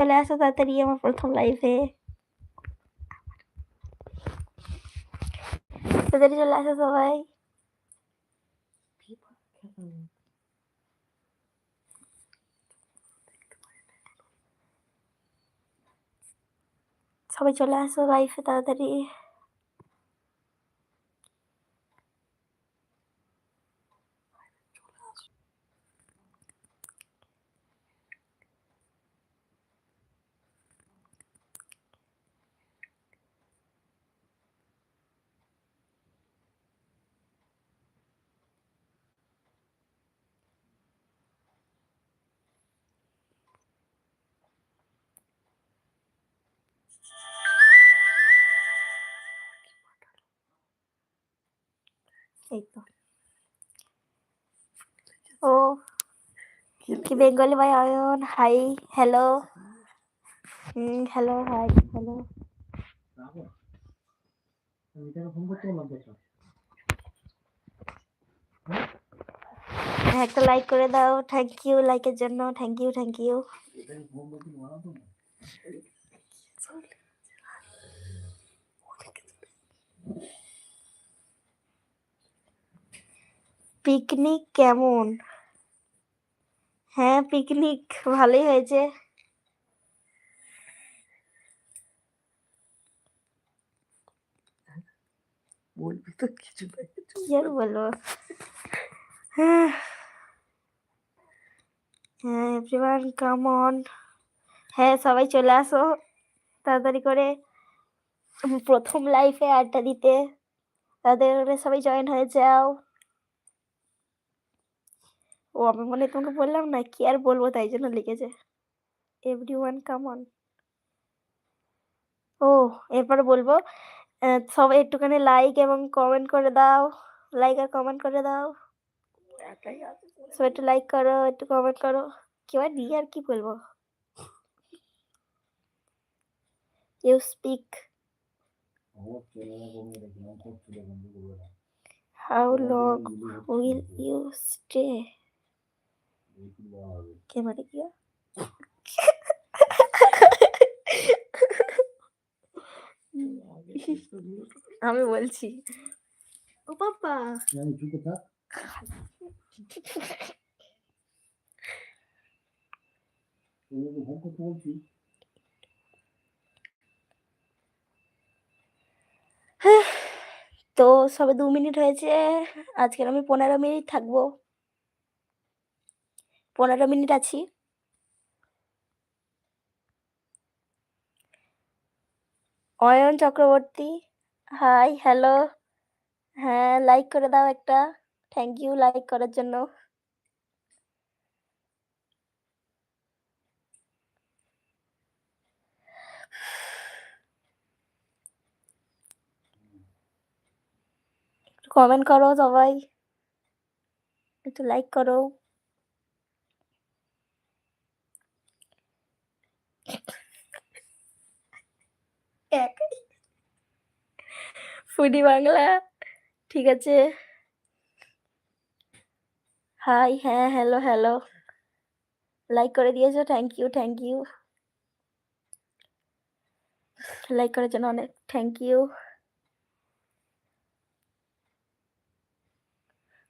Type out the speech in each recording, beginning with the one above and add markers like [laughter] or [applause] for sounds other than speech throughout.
চলে আসো তাড়াতাড়ি আমার প্রথম লাইফে তাড়াতাড়ি চলে আসো সবাই সবাই চলে আসো লাইফে তাড়াতাড়ি এই তো। ও কি বেঙ্গলি ভাই Ayan hi hello hello hi hello হ্যাঁ, একটা লাইক করে দাও থ্যাংক ইউ লাইকের জন্য thank you thank you phone করতে বললাম তো পিকনিক কেমন? হ্যাঁ পিকনিক ভালোই হয়েছে। বলবি তো কিছু কি আর বলব? হ্যাঁ। হ্যাঁ এভরিওয়ান কাম অন হ্যাঁ সবাই চলে আসো তাড়াতাড়ি করে। প্রথম লাইফে আড্ডা দিতে। তাদের সবাই জয়েন হয়ে যাও। ও আমি মনে তোমাকে বললাম না কি আর বলব তাই জন্য লিখেছে এভরি ওয়ান কাম অন ও এরপরে বলব সবাই একটুখানি লাইক এবং কমেন্ট করে দাও। লাইক আর কমেন্ট করে দাও। সবাই একটু লাইক করো একটু কমেন্ট করো। কেউ আর দিয়ে আর কি বলব? ইউ স্পিক আমার চ্যানেলে কমিয়ে দেখলাম করছিল বন্ধু করে how long will you stay কে মানে কি আমি বলছি ও বলছি তো সবে দু মিনিট হয়েছে আজকের আমি পনেরো মিনিট থাকব পনেরো মিনিট আছি। অয়ন চক্রবর্তী হাই হ্যালো হ্যাঁ লাইক করে দাও একটা। থ্যাংক ইউ লাইক করার জন্য। কমেন্ট করো সবাই। একটু লাইক করো। ফুডি বাংলা। ঠিক আছে। হাই হ্যাঁ হ্যালো হ্যালো লাইক করে দিয়েছ thank you thank you like করার জন্য অনেক থ্যাংক ইউ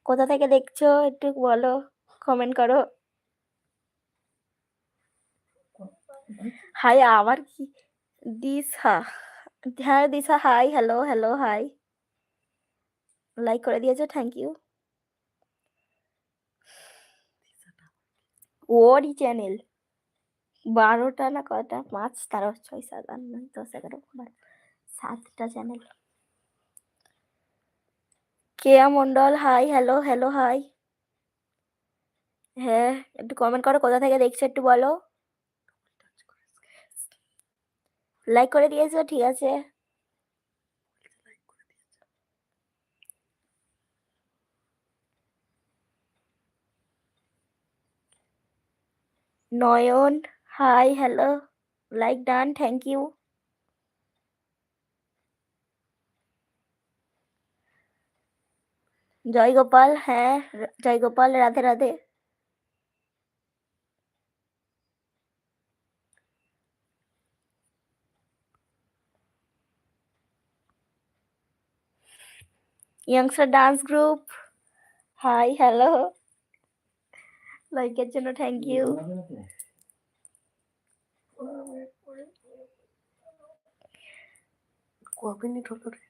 কোথা থেকে দেখছ, একটু বলো কমেন্ট করো। হাই আবার কি? দিশা। হ্যাঁ Disha hi hello hello hi like করে দিয়েছ থ্যাংক ইউ ওরই চ্যানেল বারোটা না কয়টা? পাঁচ, তেরো ছয়, সাত, আট, নয়, দশ, এগারো, বারো, সাতটা channel Keya Mondal hi hello hello hi হ্যাঁ একটু কমেন্ট করো, কোথা থেকে দেখছ একটু বলো। লাইক করে দিয়েছ, ঠিক আছে? Nayan hi hello like done thank you জয় গোপাল হ্যাঁ র- জয় Gopal Radhe Radhe. Youngster dance group hi hello লাইকের জন্য থ্যাংক ইউ ঘুমাবে না তো? কবে মিনিট হলো রে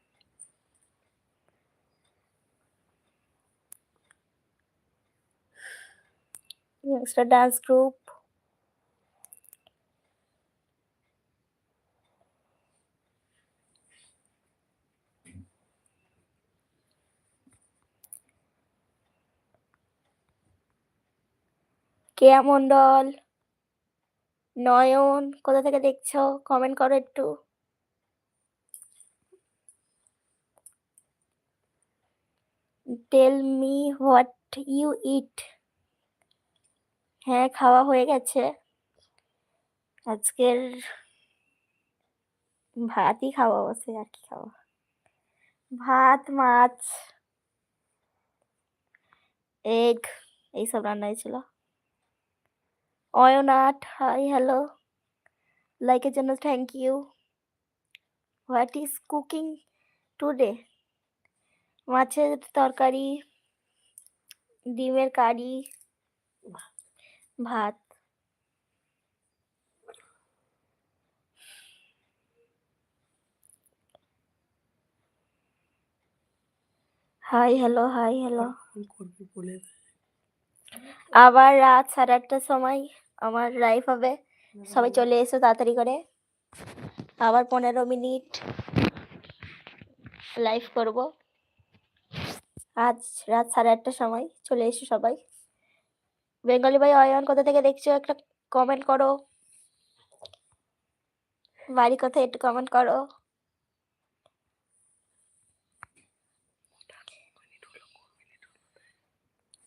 youngster dance group Keya Mondal Nayan, কোথা থেকে দেখছ? কমেন্ট করো একটু। Tell me what you eat হ্যাঁ খাওয়া হয়ে গেছে। আজকের ভাতই খাওয়া বসে, আর কি খাওয়া? ভাত, মাছ এগ এইসব রান্না হয়েছিল অয়নাট হাই হ্যালো লাইকের জন্য thank you what is cooking today মাছের তরকারি, ডিমের কারি, ভাত। হাই হ্যালো হাই হ্যালো করবি বলে। আবার রাত সাড়ে আটটার সময় আমার লাইভ হবে। সবাই চলে এসো তাড়াতাড়ি করে। আবার পনেরো মিনিট লাইভ করব। আজ রাত সাড়ে আটটার সময় চলে এসো সবাই। বেঙ্গলি ভাই অয়ন কোথা থেকে দেখছ একটা কমেন্ট করো। বাড়ি কোথায় একটু কমেন্ট করো।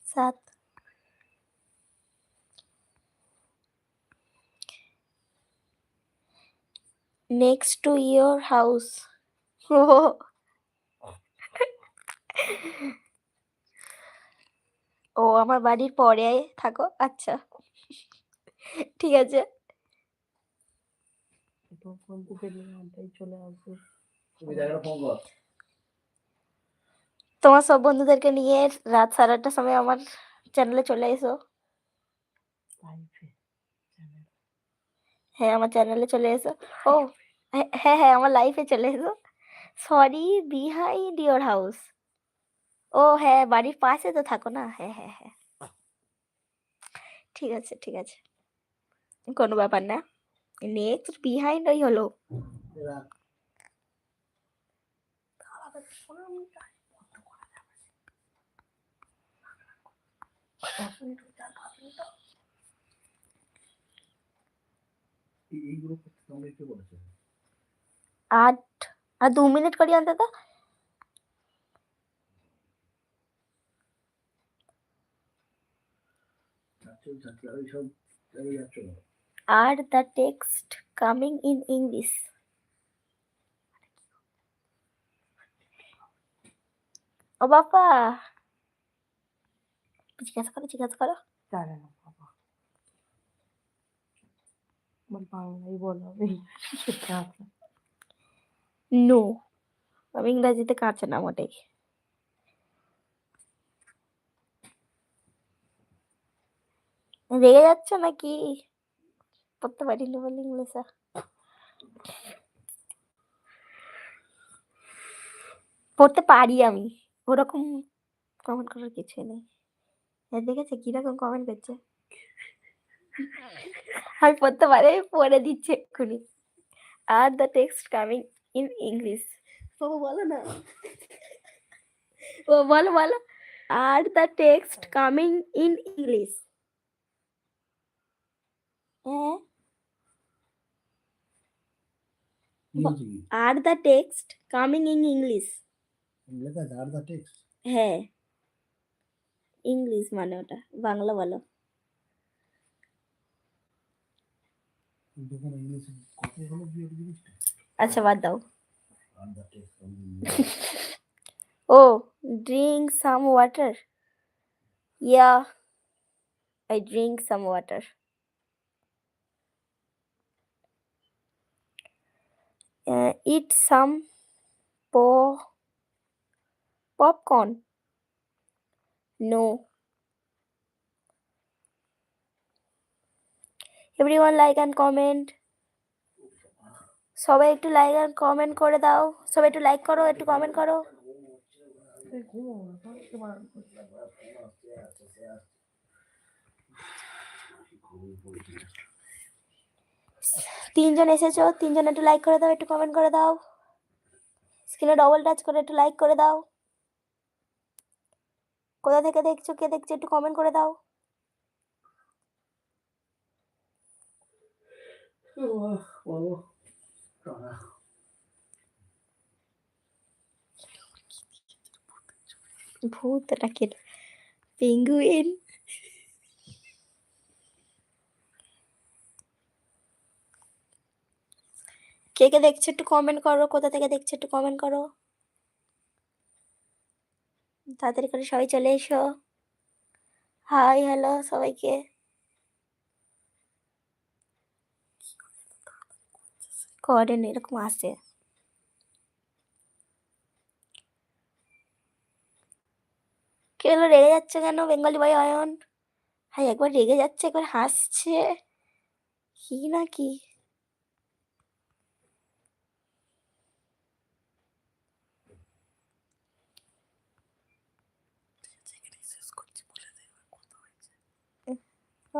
সাত next to your house. [laughs] ও আমার বাড়ির পরে থাকো আচ্ছা। ঠিক আছে। তোমার সব বন্ধুদেরকে নিয়ে রাত সাড়ে আটটার সময় আমার চ্যানেলে চলে এসো। হ্যাঁ আমার চ্যানেলে চলে এসো। ও হ্যাঁ হ্যাঁ আমার লাইফে চলে এসো। সরি বিহাইন্ড ইয়োর হাউস ও হ্যাঁ বাড়ির পাশে তো থাকো না। হ্যাঁ হ্যাঁ হ্যাঁ। ঠিক আছে ঠিক আছে। কোনো ব্যাপার না। নেক্সট বিহাইন্ড ওই হলো। এই- এইগুলো তোমরা কে বলেছে? আট, আর দু মিনিট করি যাচ্ছ না are the text coming in English ও বাবা। জিজ্ঞাসা করো জিজ্ঞাসা করো। বাংলাই বলা। নো আমি ইংরাজিতে কাঁচে না মোটেই রেগে যাচ্ছ নাকি? পড়তে পারিনি বলে ইংলিশে। পড়তে পারি আমি। ওরকম কমেন্ট করার কিছুই নেই। এ দেখেছে কীরকম কমেন্ট করছে? আমি পড়তে পারি পড়ে দিচ্ছি এক্ষুনি। Are the text coming in English বাবু বলো না ও বলো বলো are the text coming in English হ্যাঁ are the text coming in English are the text হ্যাঁ ইংলিশ মানে ওটা বাংলা বলো ইংলিশে আচ্ছা বাদ দাও। Are the text O drink some water yeah I drink some water eat some পো popcorn no everyone like and comment সবাই একটু লাইক অ্যান্ড কমেন্ট করে দাও। সবাই একটু লাইক করো, একটু কমেন্ট করো? তিনজন এসেছ, তিনজন একটু লাইক করে দাও, একটু কমেন্ট করে দাও। স্ক্রিনে ডবল টাচ করে একটু লাইক করে দাও। কোথা থেকে দেখছ, কে দেখছ একটু কমেন্ট করে দাও। বাবা টানা ভূত নাকি পেঙ্গুইন কে কে দেখছ একটু কমেন্ট করো, কোথা থেকে দেখছ একটু কমেন্ট করো। তাড়াতাড়ি করে সবাই চলে এসো। হাই হ্যালো সবাইকে। করেন এরকম আসে কে হলো রেগে যাচ্ছে কেন? বেঙ্গলি বয় অয়ন? হাই একবার রেগে যাচ্ছে একবার হাসছে। কি না কি?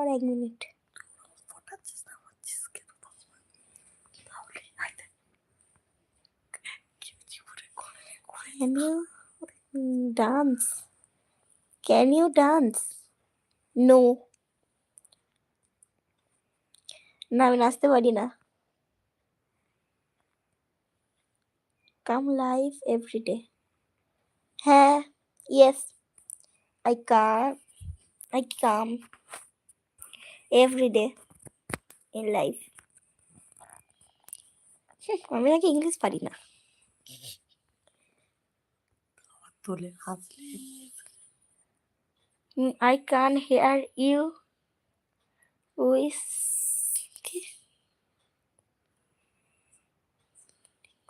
এক minute. Can you mm, dance? Can you dance? No. না আমি নাচতে পারি না কাম লাইভ এভরিডে হ্যাঁ yes I come I come every day in life আমি নাকি ইংলিশ পারি না তোলে হাসলে Mm, can hear you whis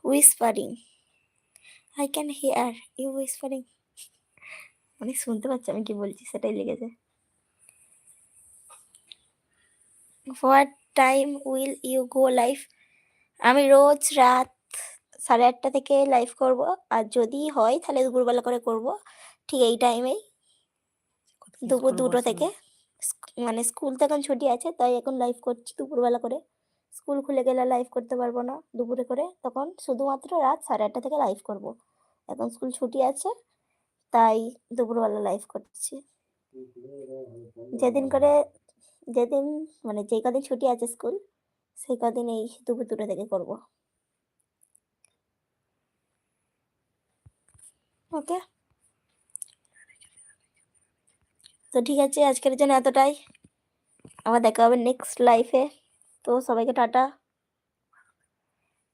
whispering. I can hear you whispering. অনেক শুনতে পাচ্ছি আমি কি বলছি সেটাই লেগেছে what time will you go live আমি রোজ রাত সাড়ে আটটা থেকে লাইভ করব। আর যদি হয় তাহলে দুপুরবেলা করে করব। ঠিক এই টাইমেই দুপুর দুটো থেকে। মানে স্কুল তো এখন ছুটি আছে তাই এখন লাইভ করছি দুপুরবেলা করে। স্কুল খুলে গেলে লাইভ করতে পারব না দুপুরে করে। তখন শুধুমাত্র রাত সাড়ে আটটা থেকে লাইভ করব। এখন স্কুল ছুটি আছে তাই দুপুরবেলা লাইভ করছি। যেদিন করে যেদিন মানে যে কদিন ছুটি আছে স্কুল সেই কদিন এই দুপুর দুটো থেকে করব। ওকে। তো ঠিক আছে, আজকের জন্য এতটাই। আবার দেখা হবে নেক্সট লাইফে তো সবাইকে টাটা।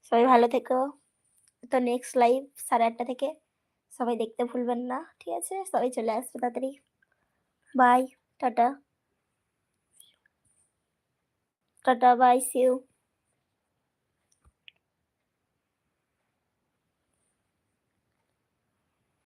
সবাই ভালো থেকো। তো নেক্সট লাইভ সাড়ে আটটা থেকে। সবাই দেখতে ভুলবেন না, ঠিক আছে? সবাই চলে আসবে তাড়াতাড়ি। Bye tata. Tata bye see you